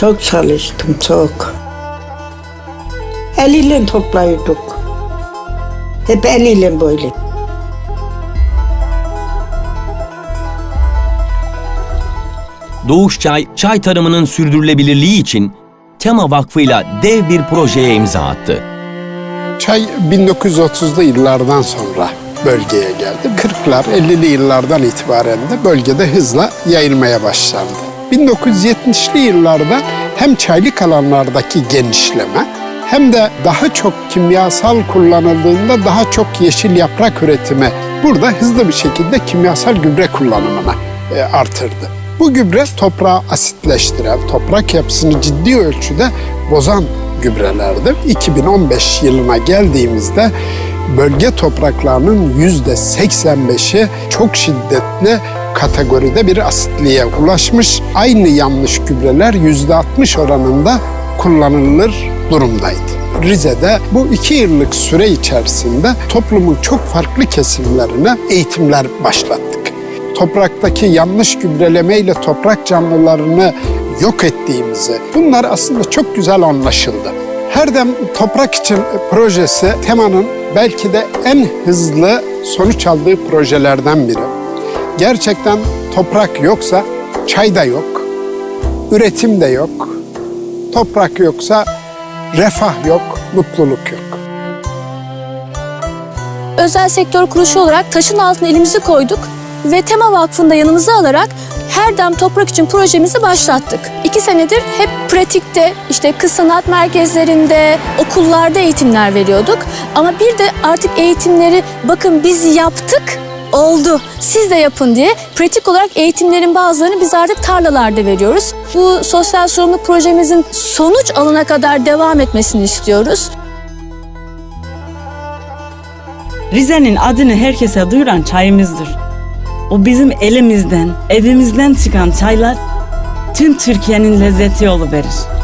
Çok çalıştım çok. Eliyle toplayırdık. Hep eliyle böyle. Doğuş Çay, çay tarımının sürdürülebilirliği için Tema Vakfı'yla dev bir projeye imza attı. Çay 1930'lu yıllardan sonra bölgeye geldi. 40'lar, 50'li yıllardan itibaren de bölgede hızla yayılmaya başlandı. 1970'li yıllarda hem çaylık alanlardaki genişleme hem de daha çok kimyasal kullanıldığında daha çok yeşil yaprak üretimi burada hızlı bir şekilde kimyasal gübre kullanımına e, artırdı. Bu gübre toprağı asitleştiren, toprak yapısını ciddi ölçüde bozan gübrelerdi. 2015 yılına geldiğimizde bölge topraklarının yüzde 85'i çok şiddetli kategoride bir asitliğe ulaşmış. Aynı yanlış gübreler yüzde 60 oranında kullanılır durumdaydı. Rize'de bu iki yıllık süre içerisinde toplumun çok farklı kesimlerine eğitimler başlattık topraktaki yanlış gübrelemeyle toprak canlılarını yok ettiğimizi, bunlar aslında çok güzel anlaşıldı. Herdem Toprak için projesi temanın belki de en hızlı sonuç aldığı projelerden biri. Gerçekten toprak yoksa çay da yok, üretim de yok. Toprak yoksa refah yok, mutluluk yok. özel sektör kuruluşu olarak taşın altına elimizi koyduk ve Tema Vakfı'nda yanımıza alarak her dem toprak için projemizi başlattık. İki senedir hep pratikte işte kız sanat merkezlerinde, okullarda eğitimler veriyorduk. Ama bir de artık eğitimleri bakın biz yaptık oldu siz de yapın diye pratik olarak eğitimlerin bazılarını biz artık tarlalarda veriyoruz. Bu sosyal sorumluluk projemizin sonuç alana kadar devam etmesini istiyoruz. Rize'nin adını herkese duyuran çayımızdır. O bizim elimizden, evimizden çıkan çaylar tüm Türkiye'nin lezzeti verir.